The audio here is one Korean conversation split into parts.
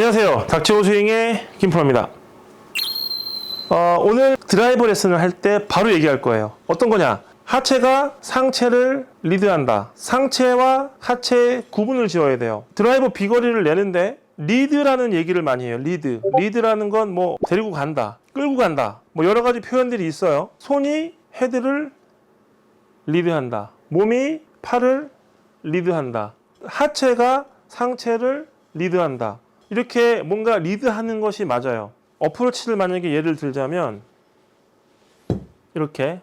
안녕하세요. 닥치오 스윙의 김프로입니다. 어, 오늘 드라이버 레슨을 할 때 바로 얘기할 거예요. 어떤 거냐? 하체가 상체를 리드한다. 상체와 하체의 구분을 지어야 돼요. 드라이버 비거리를 내는데 리드라는 얘기를 많이 해요. 리드. 리드라는 건 뭐 데리고 간다. 끌고 간다. 뭐 여러 가지 표현들이 있어요. 손이 헤드를 리드한다. 몸이 팔을 리드한다. 하체가 상체를 리드한다. 이렇게 뭔가 리드하는 것이 맞아요. 어프로치를 만약에 예를 들자면 이렇게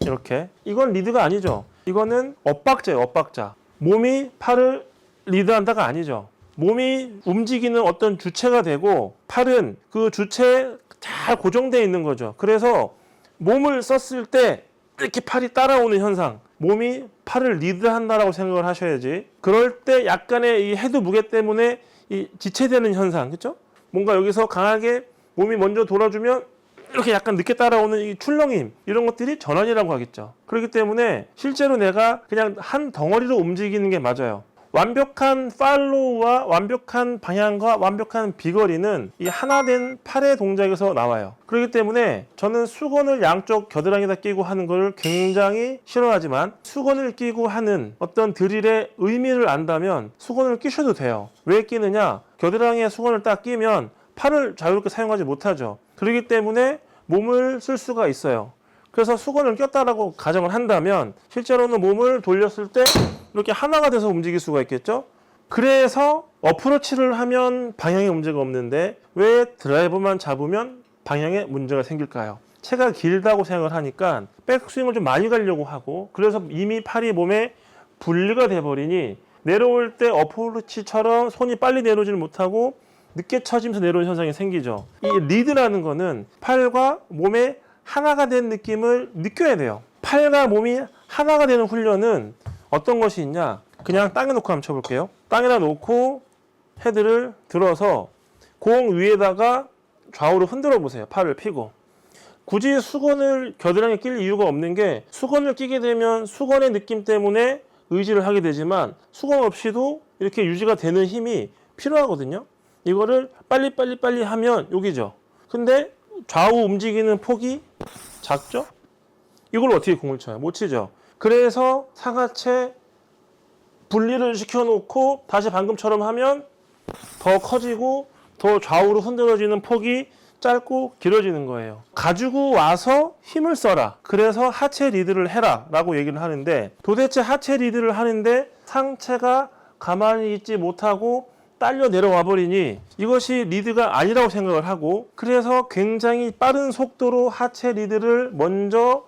이렇게 이건 리드가 아니죠. 이거는 엇박자예요. 엇박자. 몸이 팔을 리드한다가 아니죠. 몸이 움직이는 어떤 주체가 되고 팔은 그 주체에 잘 고정되어 있는 거죠. 그래서 몸을 썼을 때 이렇게 팔이 따라오는 현상. 몸이 팔을 리드한다라고 생각을 하셔야지. 그럴 때 약간의 이 헤드 무게 때문에 이 지체되는 현상, 그렇죠? 뭔가 여기서 강하게 몸이 먼저 돌아주면 이렇게 약간 늦게 따라오는 이 출렁임 이런 것들이 전환이라고 하겠죠. 그렇기 때문에 실제로 내가 그냥 한 덩어리로 움직이는 게 맞아요. 완벽한 팔로우와 완벽한 방향과 완벽한 비거리는 이 하나 된 팔의 동작에서 나와요. 그렇기 때문에 저는 수건을 양쪽 겨드랑이에다 끼고 하는 걸 굉장히 싫어하지만 수건을 끼고 하는 어떤 드릴의 의미를 안다면 수건을 끼셔도 돼요. 왜 끼느냐? 겨드랑이에 수건을 딱 끼면 팔을 자유롭게 사용하지 못하죠. 그렇기 때문에 몸을 쓸 수가 있어요. 그래서 수건을 꼈다라고 가정을 한다면 실제로는 몸을 돌렸을 때 이렇게 하나가 돼서 움직일 수가 있겠죠. 그래서 어프로치를 하면 방향에 문제가 없는데 왜 드라이버만 잡으면 방향에 문제가 생길까요? 체가 길다고 생각을 하니까 백스윙을 좀 많이 가려고 하고 그래서 이미 팔이 몸에 분리가 돼버리니 내려올 때 어프로치처럼 손이 빨리 내려오지를 못하고 늦게 처지면서 내려오는 현상이 생기죠. 이 리드라는 거는 팔과 몸의 하나가 된 느낌을 느껴야 돼요. 팔과 몸이 하나가 되는 훈련은 어떤 것이 있냐? 그냥 땅에 놓고 한번 쳐볼게요. 땅에다 놓고 헤드를 들어서 공 위에다가 좌우로 흔들어 보세요. 팔을 펴고. 굳이 수건을 겨드랑이에 낄 이유가 없는 게 수건을 끼게 되면 수건의 느낌 때문에 의지를 하게 되지만 수건 없이도 이렇게 유지가 되는 힘이 필요하거든요. 이거를 빨리빨리 빨리 하면 여기죠. 근데 좌우 움직이는 폭이 작죠? 이걸 어떻게 공을 쳐요? 못 치죠. 그래서 상하체 분리를 시켜놓고 다시 방금처럼 하면 더 커지고 더 좌우로 흔들어지는 폭이 짧고 길어지는 거예요. 가지고 와서 힘을 써라. 그래서 하체 리드를 해라. 라고 얘기를 하는데 도대체 하체 리드를 하는데 상체가 가만히 있지 못하고 딸려 내려와 버리니 이것이 리드가 아니라고 생각을 하고 그래서 굉장히 빠른 속도로 하체 리드를 먼저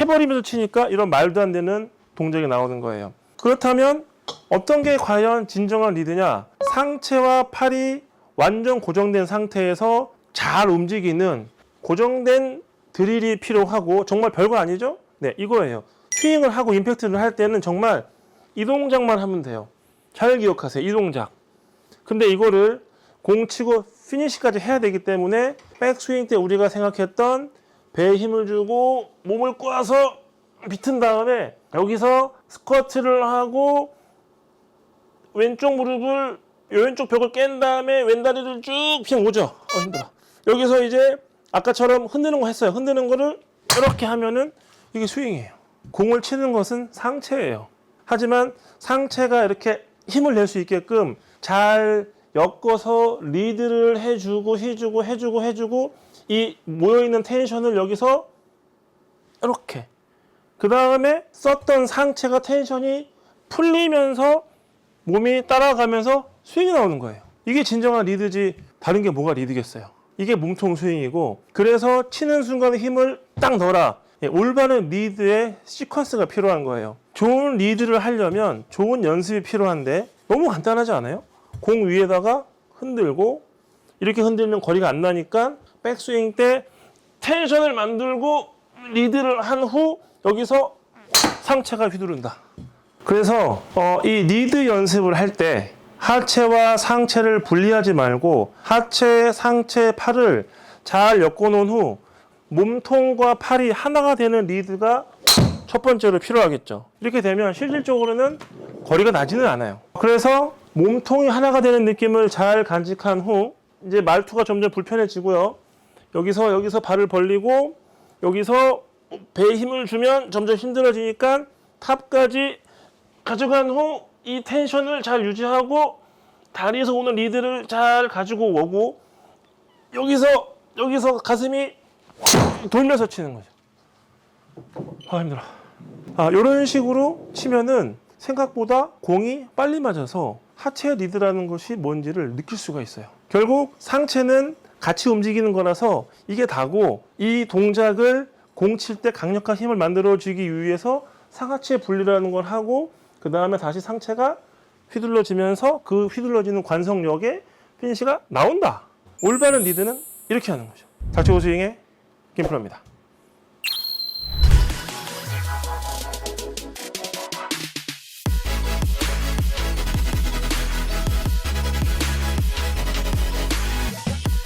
해버리면서 치니까 이런 말도 안 되는 동작이 나오는 거예요. 그렇다면 어떤 게 과연 진정한 리드냐? 상체와 팔이 완전 고정된 상태에서 잘 움직이는 고정된 드릴이 필요하고 정말 별거 아니죠? 네, 이거예요. 스윙을 하고 임팩트를 할 때는 정말 이 동작만 하면 돼요. 잘 기억하세요. 이 동작. 근데 이거를 공 치고 피니시까지 해야 되기 때문에 백스윙 때 우리가 생각했던 배에 힘을 주고 몸을 꼬아서 비튼 다음에 여기서 스쿼트를 하고 왼쪽 무릎을 왼쪽 벽을 깬 다음에 왼다리를 쭉 그냥 오죠. 어, 힘들어. 여기서 이제 아까처럼 흔드는 거 했어요. 흔드는 거를 이렇게 하면은 이게 스윙이에요. 공을 치는 것은 상체예요. 하지만 상체가 이렇게 힘을 낼 수 있게끔 잘 엮어서 리드를 해주고 해주고 해주고 해주고 이 모여있는 텐션을 여기서 이렇게 그 다음에 썼던 상체가 텐션이 풀리면서 몸이 따라가면서 스윙이 나오는 거예요. 이게 진정한 리드지 다른 게 뭐가 리드겠어요. 이게 몸통 스윙이고 그래서 치는 순간에 힘을 딱 넣어라. 예, 올바른 리드의 시퀀스가 필요한 거예요. 좋은 리드를 하려면 좋은 연습이 필요한데 너무 간단하지 않아요? 공 위에다가 흔들고 이렇게 흔들면 거리가 안 나니까 백스윙 때 텐션을 만들고 리드를 한 후 여기서 상체가 휘두른다. 그래서 어, 이 리드 연습을 할 때 하체와 상체를 분리하지 말고 하체, 상체, 팔을 잘 엮어놓은 후 몸통과 팔이 하나가 되는 리드가 첫 번째로 필요하겠죠. 이렇게 되면 실질적으로는 거리가 나지는 않아요. 그래서 몸통이 하나가 되는 느낌을 잘 간직한 후 이제 말투가 점점 불편해지고요. 여기서 여기서 발을 벌리고 여기서 배에 힘을 주면 점점 힘들어지니까 탑까지 가져간 후 이 텐션을 잘 유지하고 다리에서 오는 리드를 잘 가지고 오고 여기서 여기서 가슴이 돌면서 치는 거죠. 아 힘들어. 아 이런 식으로 치면은 생각보다 공이 빨리 맞아서 하체 리드라는 것이 뭔지를 느낄 수가 있어요. 결국 상체는 같이 움직이는 거라서 이게 다고 이 동작을 공 칠 때 강력한 힘을 만들어 주기 위해서 상하체 분리라는 걸 하고 그 다음에 다시 상체가 휘둘러지면서 그 휘둘러지는 관성력에 피니시가 나온다. 올바른 리드는 이렇게 하는 거죠. 닥치고 스윙의 김프로입니다.